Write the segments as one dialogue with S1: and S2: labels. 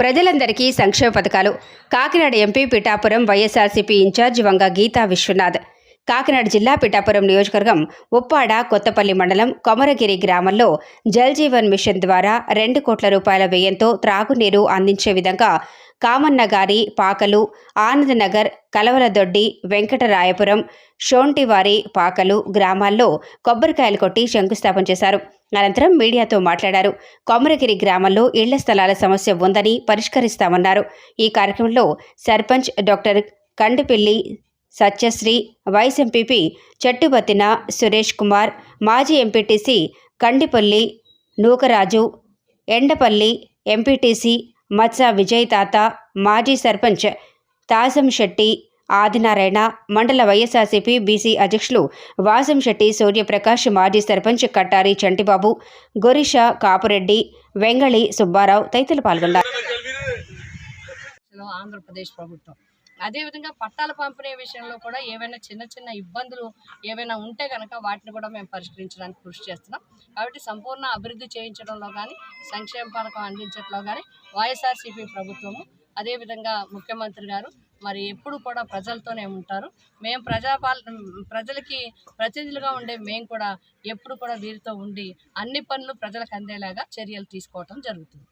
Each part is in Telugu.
S1: ప్రజలందరికీ సంక్షేమ పథకాలు. Kakinada MP Pithapuram YSRCP in-charge Vanga Geetha Viswanath. Kakinada జిల్లా పిఠాపురం నియోజకవర్గం ఉప్పాడ కొత్తపల్లి మండలం కొమరగిరి గ్రామంలో జల్ జీవన్ మిషన్ ద్వారా రెండు కోట్ల రూపాయల వ్యయంతో త్రాగునీరు అందించే విధంగా కామన్నగారి పాకలు ఆనందనగర్ కలవలదొడ్డి వెంకటరాయపురం షోంటివారి పాకలు గ్రామాల్లో కొబ్బరికాయలు కొట్టి శంకుస్థాపన చేశారు. అనంతరం మీడియాతో మాట్లాడారు. కొమరగిరి గ్రామంలో ఇళ్ళ స్థలాల సమస్య ఉందని పరిష్కరిస్తామన్నారు. ఈ కార్యక్రమంలో sarpanch doctor Kandipilli Satyasri vice MPP Chettubathina Suresh Kumar మాజీ ఎంపీటీసీ కండిపల్లి నూకరాజు ఎండపల్లి ఎంపీటీసీ మత్స విజయ్ తాత మాజీ సర్పంచ్ తాసం శెట్టి ఆదినారాయణ మండల వైఎస్ఆర్సీపీ బీసీ అధ్యక్షులు వాసంశెట్టి సూర్యప్రకాష్ మాజీ సర్పంచ్ కట్టారి చంటిబాబు గొరిష కాపురెడ్డి వెంగళి సుబ్బారావు తదితరులు పాల్గొన్నారు.
S2: ఆంధ్రప్రదేశ్ ప్రభుత్వం. అదేవిధంగా పట్టాల పంపిణీ విషయంలో కూడా ఏవైనా చిన్న చిన్న ఇబ్బందులు ఏవైనా ఉంటే కనుక వాటిని కూడా మేము పరిష్కరించడానికి కృషి చేస్తున్నాం. కాబట్టి సంపూర్ణ అభివృద్ధి చేయించడంలో కానీ సంక్షేమ పథకం అందించడంలో కానీ వైఎస్ఆర్సీపీ ప్రభుత్వము అదేవిధంగా ముఖ్యమంత్రి గారు మరి ఎప్పుడు కూడా ప్రజలతోనే ఉంటారు. మేము ప్రజాపాల ప్రజలకి ప్రతినిధులుగా ఉండే మేము కూడా ఎప్పుడు కూడా వీరితో ఉండి అన్ని పనులు ప్రజలకు అందేలాగా చర్యలు తీసుకోవటం జరుగుతుంది.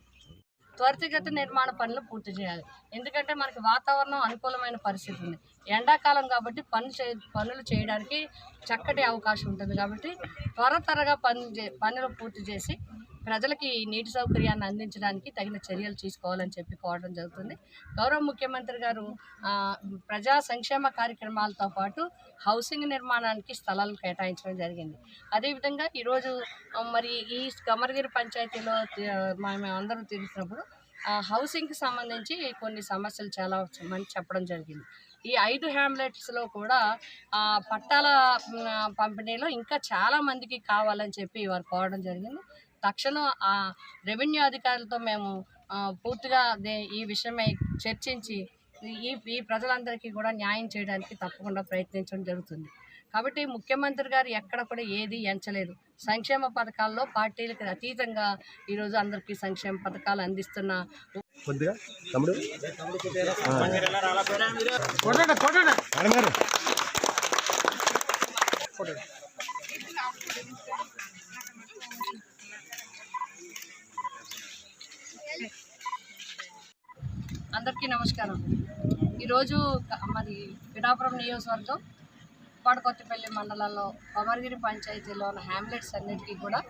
S2: త్వరితగతి నిర్మాణ పనులు పూర్తి చేయాలి. ఎందుకంటే మనకి వాతావరణం అనుకూలమైన పరిస్థితి ఉంది. ఎండాకాలం కాబట్టి పనులు చే పనులు చేయడానికి చక్కటి అవకాశం ఉంటుంది కాబట్టి త్వర త్వరగా పనులు చే పనులు పూర్తి చేసి ప్రజలకి నీటి సౌకర్యాన్ని అందించడానికి తగిన చర్యలు తీసుకోవాలని చెప్పి కోవడం జరుగుతుంది. గౌరవ ముఖ్యమంత్రి గారు ప్రజా సంక్షేమ కార్యక్రమాలతో పాటు హౌసింగ్ నిర్మాణానికి స్థలాలు కేటాయించడం జరిగింది. అదేవిధంగా ఈరోజు మరి ఈ కమరగిరి పంచాయతీలో తి- మేము అందరూ తిరుగుతున్నప్పుడు ఆ, హౌసింగ్కి సంబంధించి కొన్ని సమస్యలు చాలా మంది చెప్పడం జరిగింది. ఈ ఐదు హ్యామ్లెట్స్లో కూడా పట్టాల పంపిణీలో ఇంకా చాలా మందికి కావాలని చెప్పి వారు కోరడం జరిగింది. తక్షణం ఆ రెవెన్యూ అధికారులతో మేము పూర్తిగా దే- ఈ విషయమై చర్చించి ఈ ఈ ప్రజలందరికీ కూడా న్యాయం చేయడానికి తప్పకుండా ప్రయత్నించడం జరుగుతుంది. కాబట్టి ముఖ్యమంత్రి గారు ఎక్కడ కూడా ఏది ఎంచలేదు. సంక్షేమ పథకాల్లో పార్టీలకు అతీతంగా ఈరోజు అందరికీ సంక్షేమ పథకాలు అందిస్తున్న
S3: కొద్దిగా
S2: అందరికీ నమస్కారం. ఈరోజు మరి పిఠాపురం నియోజకవర్గం పాడకొత్తపల్లి మండలంలో కొమరగిరి పంచాయతీలో ఉన్న హ్యామ్లెట్స్ అన్నిటికీ కూడా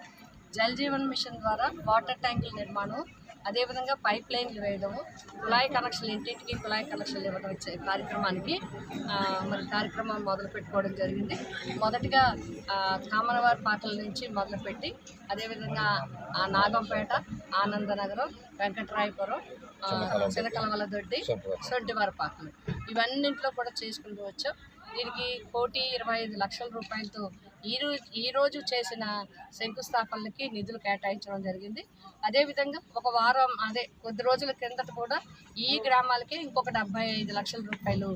S2: జల్ జీవన్ మిషన్ ద్వారా వాటర్ ట్యాంకుల నిర్మాణం అదేవిధంగా పైప్ లైన్లు వేయడము కుళాయి కనెక్షన్లు ఇంటింటికి కుళాయి కనెక్షన్లు ఇవ్వడం చే- కార్యక్రమానికి మరి కార్యక్రమం మొదలు పెట్టుకోవడం జరిగింది. మొదటిగా కామనవారి పాటల నుంచి మొదలుపెట్టి అదేవిధంగా ఆ నాగంపేట ఆనందనగరం వెంకటరాయపురం చిలకలవలదొడ్డి సొంటివారపాకలు ఇవన్నింటిలో కూడా చేసుకుంటూ వచ్చాం. దీనికి కోటి ఇరవై ఐదు లక్షల రూపాయలతో ఈరోజు ఈరోజు ఈ రోజు చేసిన శంకుస్థాపనలకి నిధులు కేటాయించడం జరిగింది. అదేవిధంగా ఒక వారం అదే కొద్ది రోజుల కిందట కూడా ఈ గ్రామాలకి ఇంకొక డెబ్బై ఐదు లక్షల రూపాయలు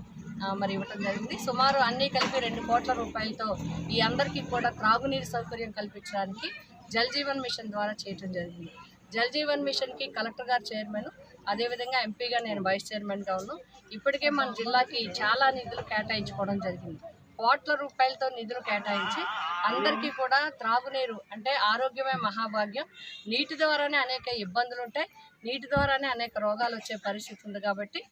S2: మరి ఇవ్వటం జరిగింది. సుమారు అన్నీ కలిపి రెండు కోట్ల రూపాయలతో ఈ అందరికీ కూడా త్రాగునీరు సౌకర్యం కల్పించడానికి జల్ జీవన్ మిషన్ ద్వారా చేయటం జరిగింది. జల్ జీవన్ మిషన్కి కలెక్టర్ గారు చైర్మన్ అదేవిధంగా ఎంపీగా నేను వైస్ చైర్మన్గా ఉన్నాను. ఇప్పటికే మన జిల్లాకి చాలా నిధులు కేటాయించుకోవడం జరిగింది. కోట్ల రూపాయలతో నిధులు కేటాయించి అందరికీ కూడా త్రాగునీరు అంటే ఆరోగ్యమే మహాభాగ్యం. నీటి ద్వారానే అనేక ఇబ్బందులు ఉంటాయి నీటి ద్వారానే అనేక రోగాలు వచ్చే పరిస్థితి ఉంది కాబట్టి